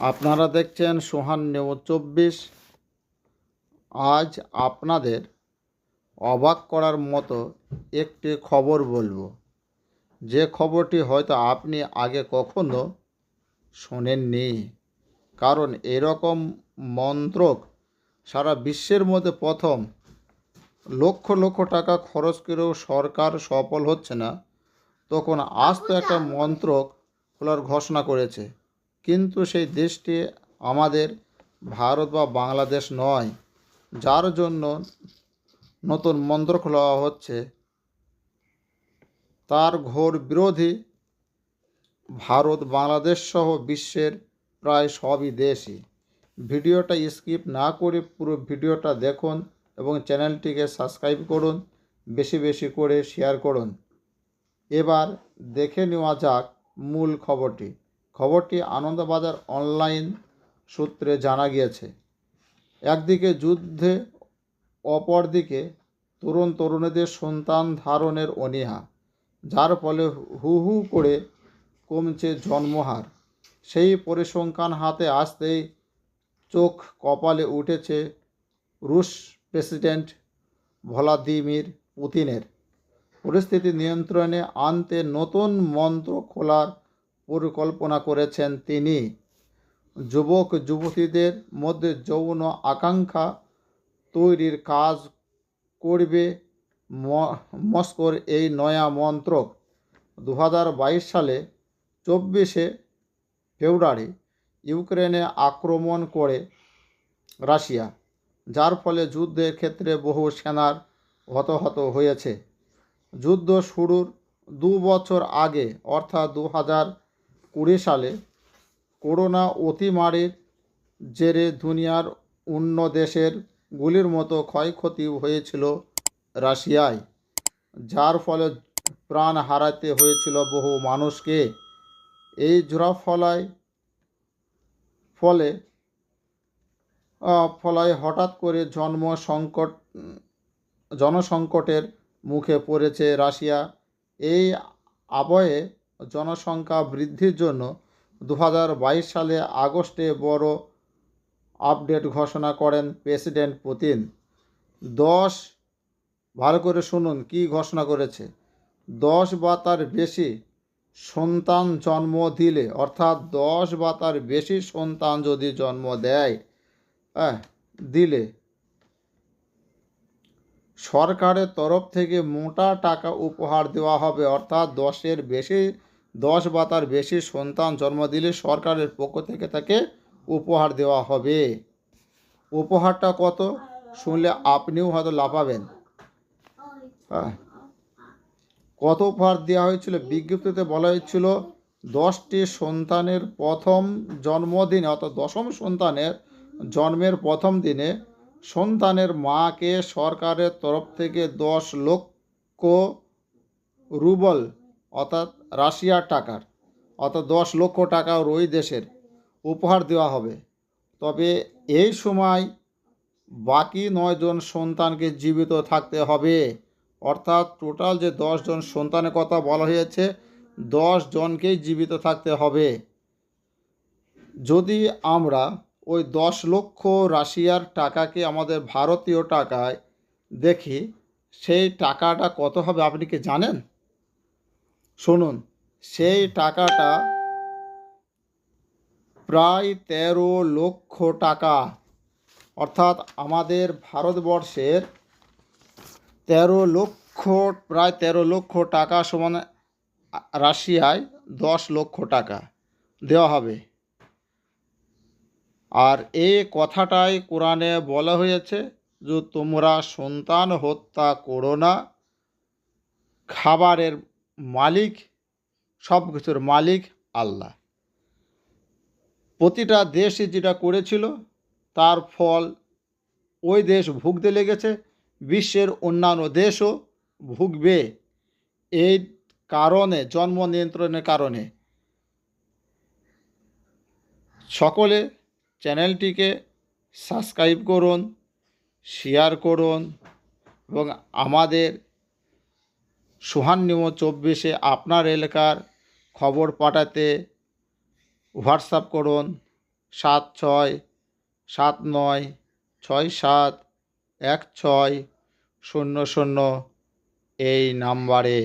আপনারা দেখছেন সোহান নিউজ চব্বিশ। আজ আপনাদের অবাক করার মতো একটি খবর বলব। যে খবরটি হয়তো আপনি আগে কখনো শোনেননি। কারণ এরকম মন্ত্রক সারা বিশ্বের মধ্যে প্রথম। লক্ষ লক্ষ টাকা খরচ করেও সরকার সফল হচ্ছে না। তখন আজ তো একটা মন্ত্রক খোলার ঘোষণা করেছে। কিন্তু সেই দেশটি আমাদের ভারত বা বাংলাদেশ নয়, যার জন্য নতুন মন্ত্র খোলা হচ্ছে। তার ঘোর বিরোধী ভারত, বাংলাদেশ সহ বিশ্বের প্রায় সবই দেশই। ভিডিওটা স্কিপ না করে পুরো ভিডিওটা দেখুন এবং চ্যানেলটিকে সাবস্ক্রাইব করুন, বেশি বেশি করে শেয়ার করুন। এবার দেখে নেওয়া যাক মূল খবরটি। খবরটি আনন্দবাজার অনলাইন সূত্রে জানা গিয়েছে। একদিকে যুদ্ধে, অপরদিকে তরুণ তরুণীদের সন্তান ধারণের অনীহা, যার ফলে হু হু করে কমছে জন্মহার। সেই পরিসংখ্যান হাতে আসতেই চোখ কপালে উঠেছে রুশ প্রেসিডেন্ট ভলাদিমির পুতিনের। পরিস্থিতি নিয়ন্ত্রণে আনতে নতুন মন্ত্র খোলার পরিকল্পনা করেছেন তিনি। যুবক, যুবতীদের মধ্যে যৌন আকাঙ্ক্ষা তৈরির কাজ করবে মস্কোর এই নয়া মন্ত্রক দু হাজার বাইশ সালে চব্বিশে ফেব্রুয়ারি ইউক্রেনে আক্রমণ করে রাশিয়া, যার ফলে যুদ্ধের ক্ষেত্রে বহু সেনার হতাহত হয়েছে। যুদ্ধ শুরুর দু বছর আগে, অর্থাৎ দু হাজার কুড়ি সালে করোনা অতিমারির জেরে দুনিয়ার অন্য দেশের গুলির মতো ক্ষয়ক্ষতি হয়েছিল রাশিয়ায়, যার ফলে প্রাণ হারাতে হয়েছিল বহু মানুষকে। এই জোড়াফলায় ফলে ফলায় হঠাৎ করে জন্ম সংকট, জনসংকটের মুখে পড়েছে রাশিয়া। এই আবহে জনসংখ্যা বৃদ্ধির জন্য দু হাজার বাইশ সালে আগস্টে বড় আপডেট ঘোষণা করেন প্রেসিডেন্ট পুতিন। দশ, ভালো করে শুনুন, কি ঘোষণা করেছে? দশ বা তার বেশি সন্তান জন্ম দিলে, অর্থাৎ দশ বা তার বেশি সন্তান যদি জন্ম দেয় হ্যাঁ দিলে সরকারের তরফ থেকে মোটা টাকা উপহার দেওয়া হবে, অর্থাৎ দশের বেশি দশ বা তার বেশি সন্তান জন্ম দিলে সরকারের পক্ষ থেকে তাকে উপহার দেওয়া হবে। উপহারটা কত? শুনলে আপনিও হয়তো লাফাবেন। হ্যাঁ কত উপহার দেওয়া হয়েছিল? বিজ্ঞপ্তিতে বলা হয়েছিল, দশটি সন্তানের প্রথম জন্মদিনে, অর্থাৎ দশম সন্তানের জন্মের প্রথম দিনে সন্তানের মাকে সরকারের তরফ থেকে দশ লক্ষ রুবল অর্থাৎ রাশিয়ার টাকার, অর্থাৎ দশ লক্ষ টাকা ওই দেশের উপহার দেওয়া হবে। তবে এই সময় বাকি নয়জন সন্তানকে জীবিত থাকতে হবে। অর্থাৎ টোটাল যে জন সন্তানের কথা বলা হয়েছে, দশ জনকেই জীবিত থাকতে হবে। যদি আমরা ওই দশ লক্ষ রাশিয়ার টাকাকে আমাদের ভারতীয় টাকায় দেখি, সেই টাকাটা কত হবে আপনি কি জানেন? শুনুন, সেই টাকাটা প্রায় তেরো লক্ষ টাকা, অর্থাৎ আমাদের ভারতবর্ষের তেরো লক্ষ, প্রায় তেরো লক্ষ টাকা সমান রাশিয়ায় দশ লক্ষ টাকা দেওয়া হবে। আর এই কথাটাই কোরআনে বলা হয়েছে যে তোমরা সন্তান হত্যা করো না, খাবারের মালিক, সব কিছুর মালিক আল্লাহ। প্রতিটা দেশই যেটা করেছিল, তার ফল ওই দেশ ভুগতে লেগেছে, বিশ্বের অন্যান্য দেশও ভুগবে। এই কারণে, জন্ম নিয়ন্ত্রণের কারণে। সকলে চ্যানেলটিকে সাবস্ক্রাইব করুন, শেয়ার করুন এবং আমাদের সুহান নিউজ চব্বিশে আপনার এলাকার খবর পাঠাতে হোয়াটসঅ্যাপ করুন সাত ছয় সাত নয় ছয় সাত এক ছয় শূন্য শূন্য এই নাম্বারে।